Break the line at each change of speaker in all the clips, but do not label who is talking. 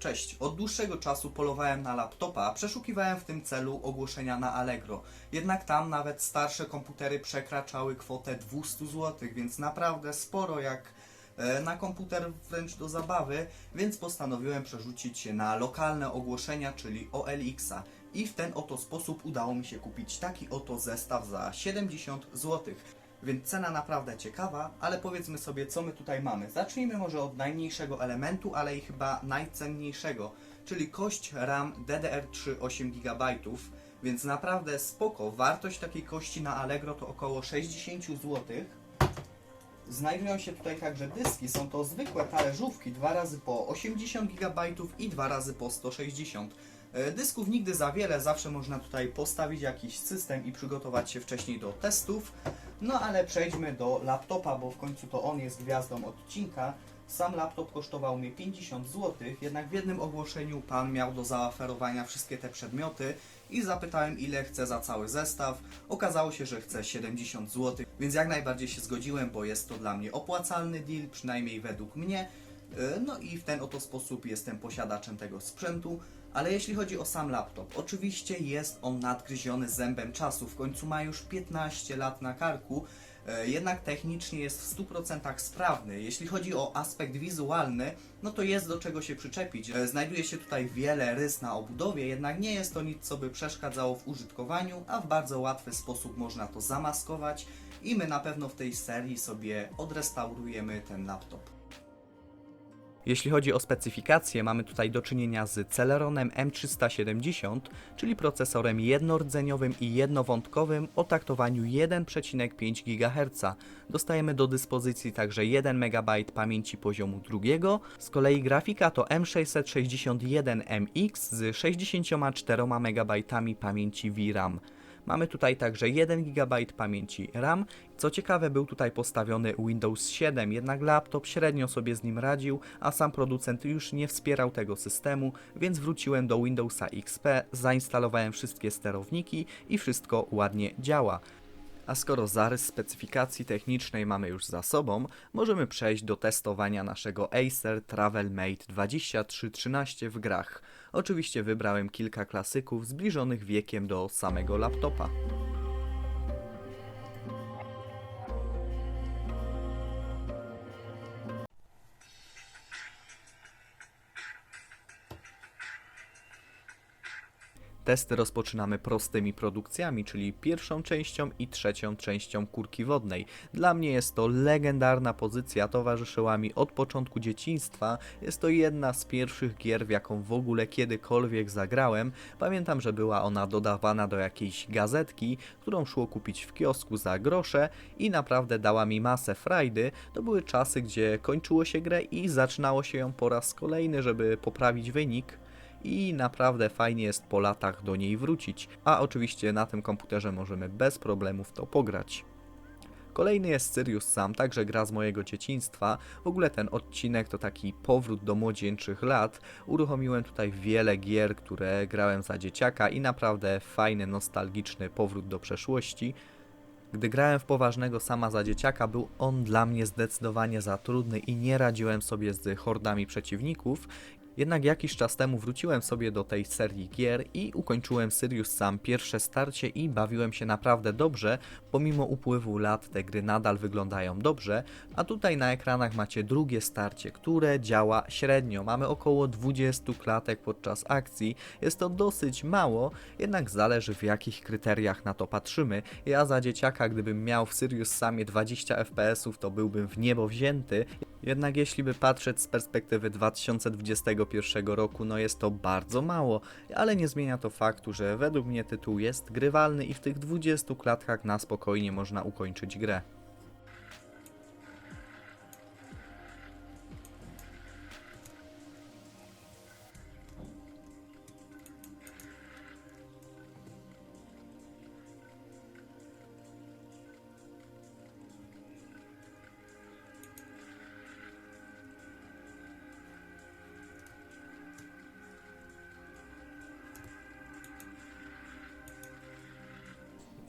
Cześć. Od dłuższego czasu polowałem na laptopa, przeszukiwałem w tym celu ogłoszenia na Allegro. Jednak tam nawet starsze komputery przekraczały kwotę 200 zł, więc naprawdę sporo jak e, na komputer wręcz do zabawy, więc postanowiłem przerzucić się na lokalne ogłoszenia, czyli OLX-a. I w ten oto sposób udało mi się kupić taki oto zestaw za 70 zł. Więc cena naprawdę ciekawa, ale powiedzmy sobie, co my tutaj mamy. Zacznijmy może od najmniejszego elementu, ale i chyba najcenniejszego, czyli kość RAM DDR3 8 GB. Więc naprawdę spoko. Wartość takiej kości na Allegro to około 60 zł. Znajdują się tutaj także dyski. Są to zwykłe talerzówki, dwa razy po 80 GB i dwa razy po 160. E, Dysków nigdy za wiele, zawsze można tutaj postawić jakiś system i przygotować się wcześniej do testów. No ale przejdźmy do laptopa, bo w końcu to on jest gwiazdą odcinka. Sam laptop kosztował mnie 50 zł, jednak w jednym ogłoszeniu pan miał do zaoferowania wszystkie te przedmioty i zapytałem ile chce za cały zestaw. Okazało się, że chce 70 zł, więc jak najbardziej się zgodziłem, bo jest to dla mnie opłacalny deal, przynajmniej według mnie. E, No i w ten oto sposób jestem posiadaczem tego sprzętu. Ale jeśli chodzi o sam laptop, oczywiście jest on nadgryziony zębem czasu, w końcu ma już 15 lat na karku, e, jednak technicznie jest w 100% sprawny. Jeśli chodzi o aspekt wizualny, no to jest do czego się przyczepić. E, Znajduje się tutaj wiele rys na obudowie, jednak nie jest to nic, co by przeszkadzało w użytkowaniu, a w bardzo łatwy sposób można to zamaskować i my na pewno w tej serii sobie odrestaurujemy ten laptop. Jeśli chodzi o specyfikację, mamy tutaj do czynienia z Celeronem M370, czyli procesorem jednordzeniowym i jednowątkowym o taktowaniu 1,5 GHz. Dostajemy do dyspozycji także 1 MB pamięci poziomu drugiego. Z kolei grafika to M661MX z 64 MB pamięci VRAM. Mamy tutaj także 1 GB pamięci RAM. Co ciekawe, był tutaj postawiony Windows 7, jednak laptop średnio sobie z nim radził, a sam producent już nie wspierał tego systemu, więc wróciłem do Windowsa XP, zainstalowałem wszystkie sterowniki i wszystko ładnie działa. A skoro zarys specyfikacji technicznej mamy już za sobą, możemy przejść do testowania naszego Acer TravelMate 2313 w grach. Oczywiście wybrałem kilka klasyków zbliżonych wiekiem do samego laptopa. Testy rozpoczynamy prostymi produkcjami, czyli pierwszą częścią i trzecią częścią Kurki Wodnej. Dla mnie jest to legendarna pozycja, towarzyszyła mi od początku dzieciństwa. Jest to jedna z pierwszych gier, w jaką w ogóle kiedykolwiek zagrałem. Pamiętam, że była ona dodawana do jakiejś gazetki, którą szło kupić w kiosku za grosze i naprawdę dała mi masę frajdy. To były czasy, gdzie kończyło się grę i zaczynało się ją po raz kolejny, żeby poprawić wynik i naprawdę fajnie jest po latach do niej wrócić, a oczywiście na tym komputerze możemy bez problemu w to pograć. Kolejny jest Sirius Sam, także gra z mojego dzieciństwa. W ogóle ten odcinek to taki powrót do młodzieńczych lat. Uruchomiłem tutaj wiele gier, które grałem za dzieciaka i naprawdę fajny, nostalgiczny powrót do przeszłości. Gdy grałem w poważnego sama za dzieciaka, był on dla mnie zdecydowanie za trudny i nie radziłem sobie z hordami przeciwników. Jednak jakiś czas temu wróciłem sobie do tej serii gier i ukończyłem Sirius Sam pierwsze starcie i bawiłem się naprawdę dobrze. Pomimo upływu lat te gry nadal wyglądają dobrze, a tutaj na ekranach macie drugie starcie, które działa średnio. Mamy około 20 klatek podczas akcji. Jest to dosyć mało, jednak zależy w jakich kryteriach na to patrzymy. Ja za dzieciaka, gdybym miał w Sirius Samie 20 FPS-ów, to byłbym w niebo wzięty. Jednak jeśli by patrzeć z perspektywy 2021 roku, no jest to bardzo mało, ale nie zmienia to faktu, że według mnie tytuł jest grywalny i w tych 20 klatkach na spokojnie można ukończyć grę.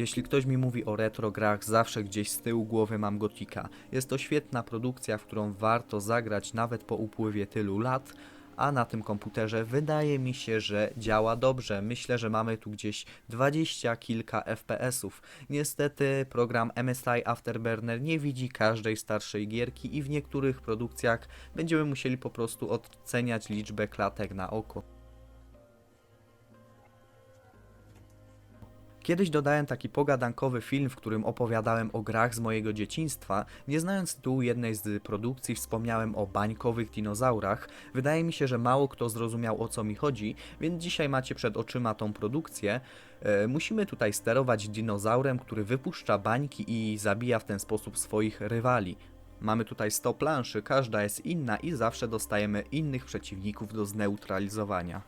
Jeśli ktoś mi mówi o retro grach, zawsze gdzieś z tyłu głowy mam Gotika. Jest to świetna produkcja, w którą warto zagrać nawet po upływie tylu lat, a na tym komputerze wydaje mi się, że działa dobrze. Myślę, że mamy tu gdzieś 20 kilka FPS-ów. Niestety program MSI Afterburner nie widzi każdej starszej gierki i w niektórych produkcjach będziemy musieli po prostu oceniać liczbę klatek na oko. Kiedyś dodałem taki pogadankowy film, w którym opowiadałem o grach z mojego dzieciństwa. Nie znając tytułu jednej z produkcji, wspomniałem o bańkowych dinozaurach. Wydaje mi się, że mało kto zrozumiał o co mi chodzi, więc dzisiaj macie przed oczyma tą produkcję. E, musimy tutaj sterować dinozaurem, który wypuszcza bańki i zabija w ten sposób swoich rywali. Mamy tutaj 100 planszy, każda jest inna i zawsze dostajemy innych przeciwników do zneutralizowania.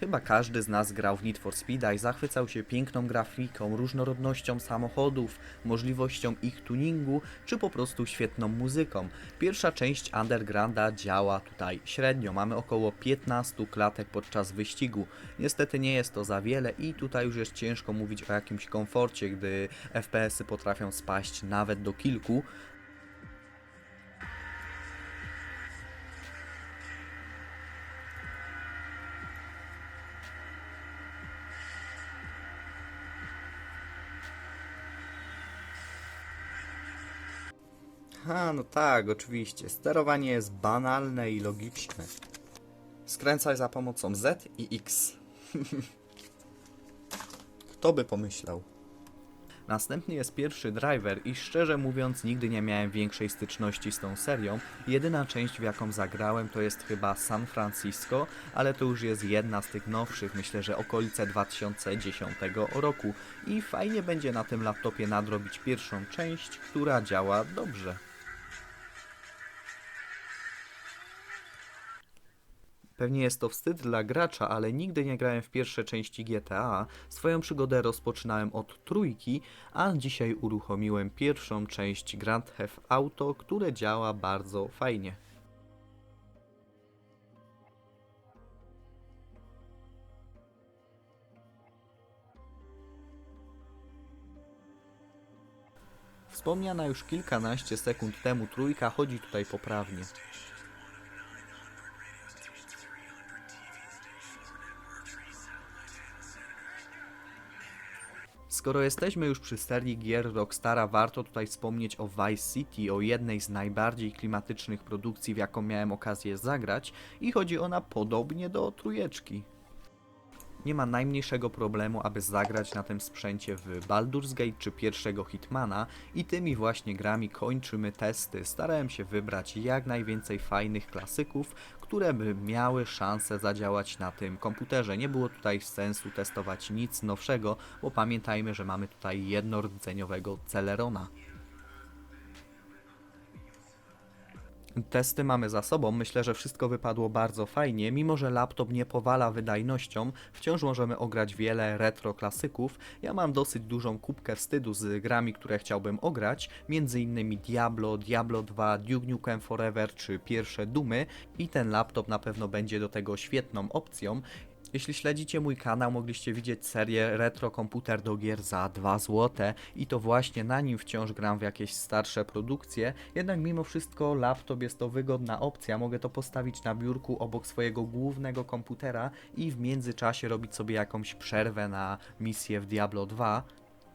Chyba każdy z nas grał w Need for Speed'a i zachwycał się piękną grafiką, różnorodnością samochodów, możliwością ich tuningu, czy po prostu świetną muzyką. Pierwsza część Undergrounda działa tutaj średnio. Mamy około 15 klatek podczas wyścigu. Niestety nie jest to za wiele i tutaj już jest ciężko mówić o jakimś komforcie, gdy FPS-y potrafią spaść nawet do kilku. Ha, no tak, oczywiście. Sterowanie jest banalne i logiczne. Skręcaj za pomocą Z i X. Kto by pomyślał? Następny jest pierwszy driver i szczerze mówiąc nigdy nie miałem większej styczności z tą serią. Jedyna część w jaką zagrałem to jest chyba San Francisco, ale to już jest jedna z tych nowszych, myślę, że okolice 2010 roku i fajnie będzie na tym laptopie nadrobić pierwszą część, która działa dobrze. Pewnie jest to wstyd dla gracza, ale nigdy nie grałem w pierwsze części GTA. Swoją przygodę rozpoczynałem od trójki, a dzisiaj uruchomiłem pierwszą część Grand Theft Auto, które działa bardzo fajnie. Wspomniana już kilkanaście sekund temu trójka chodzi tutaj poprawnie. Skoro jesteśmy już przy serii gier Rockstara, warto tutaj wspomnieć o Vice City, o jednej z najbardziej klimatycznych produkcji, w jaką miałem okazję zagrać i chodzi ona podobnie do trójeczki. Nie ma najmniejszego problemu, aby zagrać na tym sprzęcie w Baldur's Gate czy pierwszego Hitmana i tymi właśnie grami kończymy testy. Starałem się wybrać jak najwięcej fajnych klasyków, które by miały szansę zadziałać na tym komputerze. Nie było tutaj sensu testować nic nowszego, bo pamiętajmy, że mamy tutaj jednordzeniowego Celerona. Testy mamy za sobą, myślę, że wszystko wypadło bardzo fajnie. Mimo, że laptop nie powala wydajnością, wciąż możemy ograć wiele retro klasyków. Ja mam dosyć dużą kubkę wstydu z grami, które chciałbym ograć, innymi Diablo, Diablo 2, Duke Nukem Forever czy pierwsze Dumy i ten laptop na pewno będzie do tego świetną opcją. Jeśli śledzicie mój kanał, mogliście widzieć serię Retro Komputer do gier za 2 zł i to właśnie na nim wciąż gram w jakieś starsze produkcje, jednak mimo wszystko laptop jest to wygodna opcja, mogę to postawić na biurku obok swojego głównego komputera i w międzyczasie robić sobie jakąś przerwę na misję w Diablo 2.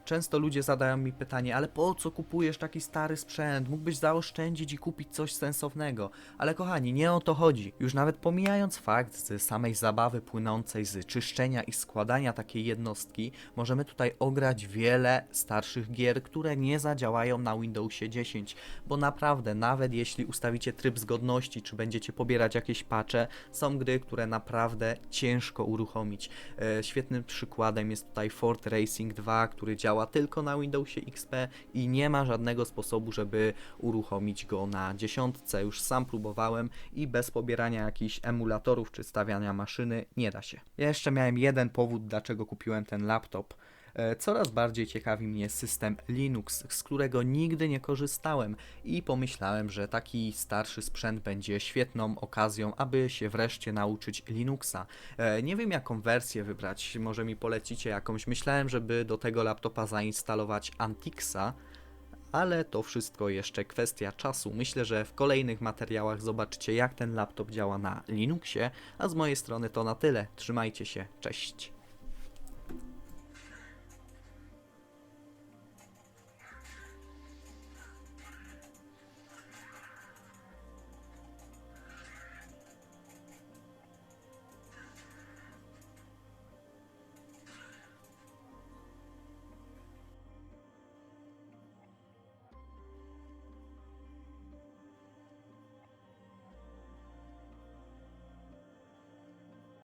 Często ludzie zadają mi pytanie, ale po co kupujesz taki stary sprzęt? Mógłbyś zaoszczędzić i kupić coś sensownego. Ale kochani, nie o to chodzi. Już nawet pomijając fakt z samej zabawy płynącej z czyszczenia i składania takiej jednostki, możemy tutaj ograć wiele starszych gier, które nie zadziałają na Windowsie 10, bo naprawdę, nawet jeśli ustawicie tryb zgodności, czy będziecie pobierać jakieś patche, są gry, które naprawdę ciężko uruchomić. E, świetnym przykładem jest tutaj Ford Racing 2, który działa tylko na Windowsie XP i nie ma żadnego sposobu, żeby uruchomić go na dziesiątce. Już sam próbowałem i bez pobierania jakichś emulatorów czy stawiania maszyny nie da się. Ja jeszcze miałem jeden powód, dlaczego kupiłem ten laptop. E, Coraz bardziej ciekawi mnie system Linux, z którego nigdy nie korzystałem i pomyślałem, że taki starszy sprzęt będzie świetną okazją, aby się wreszcie nauczyć Linuxa. E, Nie wiem jaką wersję wybrać, może mi polecicie jakąś. Myślałem, żeby do tego laptopa zainstalować Antixa, ale to wszystko jeszcze kwestia czasu. Myślę, że w kolejnych materiałach zobaczycie jak ten laptop działa na Linuxie, a z mojej strony to na tyle. Trzymajcie się, cześć.